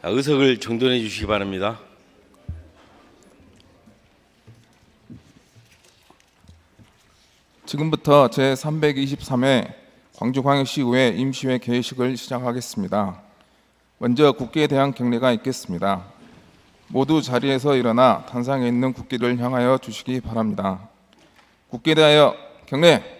자, 의석을 정돈해 주시기 바랍니다. 지금부터 제 323회 광주광역시의회 임시회 개회식을 시작하겠습니다. 먼저 국기에 대한 경례가 있겠습니다. 모두 자리에서 일어나 단상에 있는 국기를 향하여 주시기 바랍니다. 국기에 대하여 경례.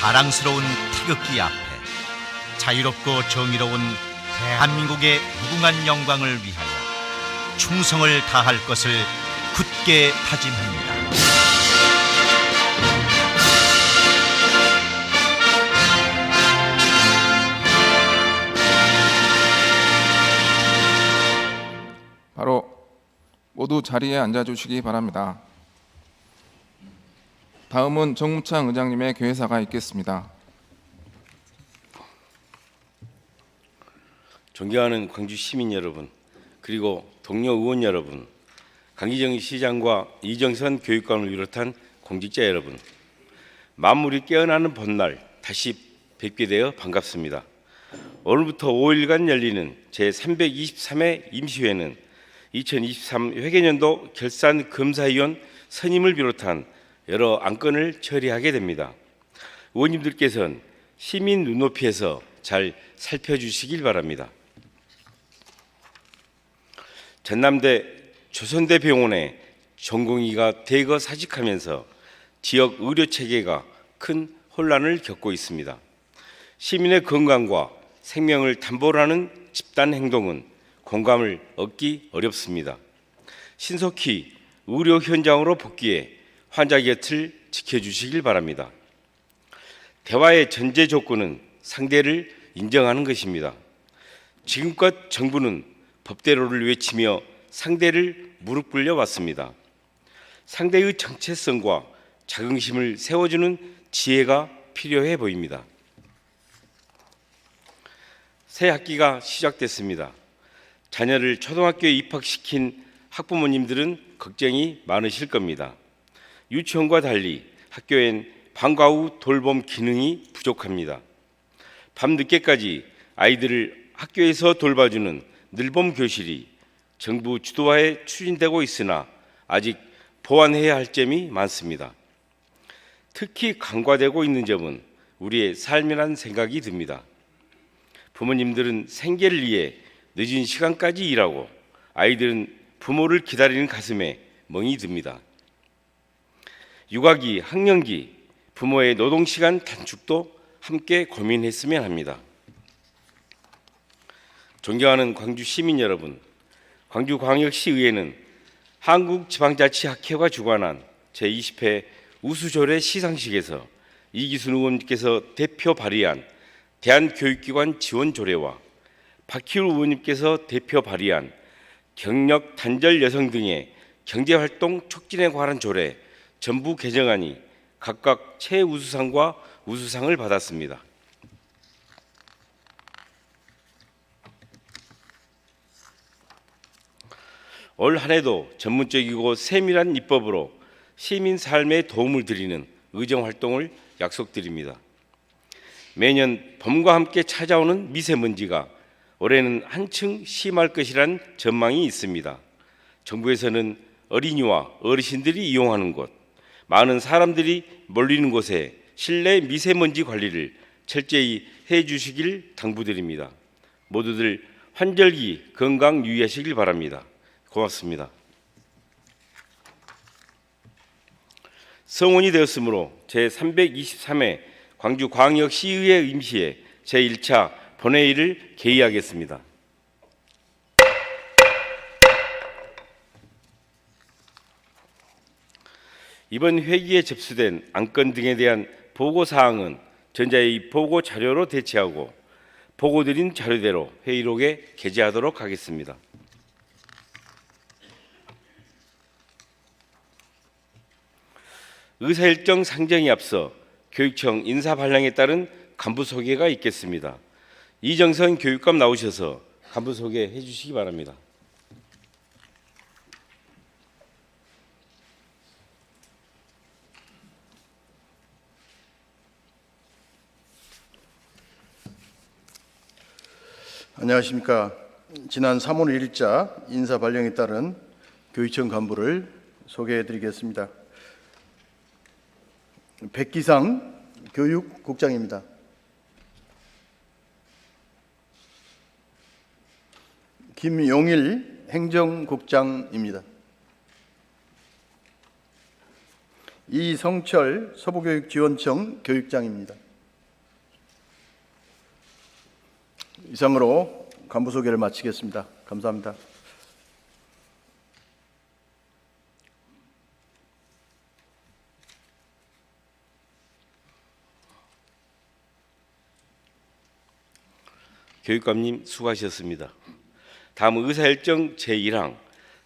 자랑스러운 태극기 앞에 자유롭고 정의로운 대한민국의 무궁한 영광을 위하여 충성을 다할 것을 굳게 다짐합니다. 바로 모두 자리에 앉아 주시기 바랍니다. 다음은 정무창 의장님의 개회사가 있겠습니다. 존경하는 광주 시민 여러분, 그리고 동료 의원 여러분, 강기정 시장과 이정선 교육감을 비롯한 공직자 여러분, 만물이 깨어나는 봄날 다시 뵙게 되어 반갑습니다. 오늘부터 5일간 열리는 제323회 임시회는 2023 회계년도 결산 검사위원 선임을 비롯한 여러 안건을 처리하게 됩니다. 의원님들께서는 시민 눈높이에서 잘 살펴주시길 바랍니다. 전남대 조선대 병원에 전공의가 대거 사직하면서 지역 의료 체계가 큰 혼란을 겪고 있습니다. 시민의 건강과 생명을 담보로 하는 집단 행동은 공감을 얻기 어렵습니다. 신속히 의료 현장으로 복귀해 환자 곁을 지켜주시길 바랍니다. 대화의 전제 조건은 상대를 인정하는 것입니다. 지금껏 정부는 법대로를 외치며 상대를 무릎 꿇려 왔습니다. 상대의 정체성과 자긍심을 세워주는 지혜가 필요해 보입니다. 새 학기가 시작됐습니다. 자녀를 초등학교에 입학시킨 학부모님들은 걱정이 많으실 겁니다. 유치원과 달리 학교엔 방과 후 돌봄 기능이 부족합니다. 밤 늦게까지 아이들을 학교에서 돌봐주는 늘봄 교실이 정부 주도하에 추진되고 있으나 아직 보완해야 할 점이 많습니다. 특히 간과되고 있는 점은 우리의 삶이란 생각이 듭니다. 부모님들은 생계를 위해 늦은 시간까지 일하고 아이들은 부모를 기다리는 가슴에 멍이 듭니다. 육아기, 학령기, 부모의 노동 시간 단축도 함께 고민했으면 합니다. 존경하는 광주 시민 여러분, 광주광역시의회는 한국지방자치학회가 주관한 제20회 우수조례 시상식에서 이기순 의원님께서 대표 발의한 대한교육기관 지원 조례와 박희울 의원님께서 대표 발의한 경력 단절 여성 등의 경제활동 촉진에 관한 조례 전부 개정안이 각각 최우수상과 우수상을 받았습니다. 올 한해도 전문적이고 세밀한 입법으로 시민 삶에 도움을 드리는 의정 활동을 약속드립니다. 매년 봄과 함께 찾아오는 미세먼지가 올해는 한층 심할 것이란 전망이 있습니다. 정부에서는 어린이와 어르신들이 이용하는 곳, 많은 사람들이 몰리는 곳에 실내 미세먼지 관리를 철저히 해 주시길 당부드립니다. 모두들 환절기 건강 유의하시길 바랍니다. 고맙습니다. 성원이 되었으므로 제323회 광주광역시의회 임시회 제1차 본회의를 개의하겠습니다. 이번 회기에 접수된 안건 등에 대한 보고 사항은 전자의 보고 자료로 대체하고 보고 드린 자료대로 회의록에 게재하도록 하겠습니다. 의사일정 상정에 앞서 교육청 인사 발령에 따른 간부 소개가 있겠습니다. 이정선 교육감 나오셔서 간부 소개해 주시기 바랍니다. 안녕하십니까. 지난 3월 1일자 인사 발령에 따른 교육청 간부를 소개해 드리겠습니다. 백기상 교육국장입니다. 김용일 행정국장입니다. 이성철 서부교육지원청 교육장입니다. 이상으로 간부 소개를 마치겠습니다. 감사합니다. 교육감님 수고하셨습니다. 다음 의사일정 제1항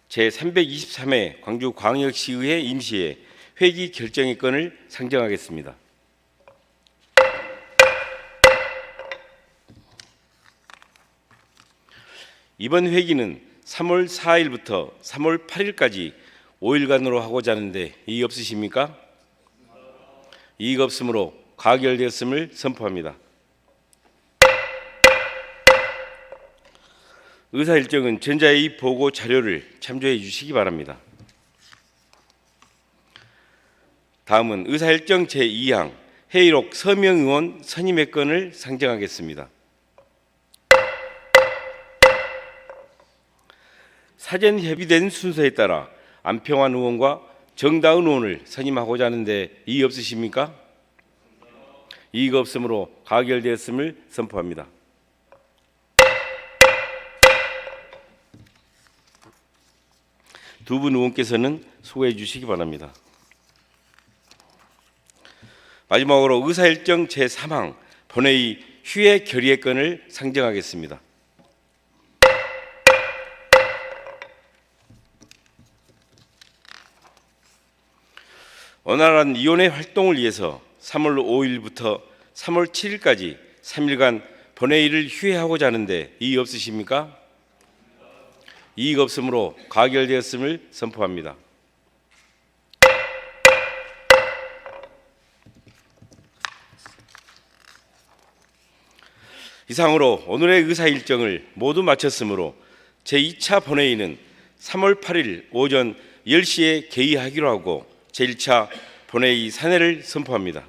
제323회 광주광역시의회 임시회 회기 결정의 건을 상정하겠습니다. 이번 회기는 3월 4일부터 3월 8일까지 5일간으로 하고자 하는데 이의 없으십니까? 이의가 없으므로 가결되었음을 선포합니다. 의사 일정은 전자의 보고 자료를 참조해 주시기 바랍니다. 다음은 의사 일정 제2항 회의록 서명 의원 선임의 건을 상정하겠습니다. 사전 협의된 순서에 따라 안평환 의원과 정다은 의원을 선임하고자 하는데 이의 없으십니까? 이의가 없으므로 가결되었음을 선포합니다. 두 분 의원께서는 소개해 주시기 바랍니다. 마지막으로 의사일정 제3항 본회의 휴회 결의의 건을 상정하겠습니다. 원활한 위원회 활동을 위해서 3월 5일부터 3월 7일까지 3일간 본회의를 휴회하고자 하는데 이의 없으십니까? 이의가 없으므로 가결되었음을 선포합니다. 이상으로 오늘의 의사 일정을 모두 마쳤으므로 제2차 본회의는 3월 8일 오전 10시에 개의하기로 하고 제1차 본회의 사내를 선포합니다.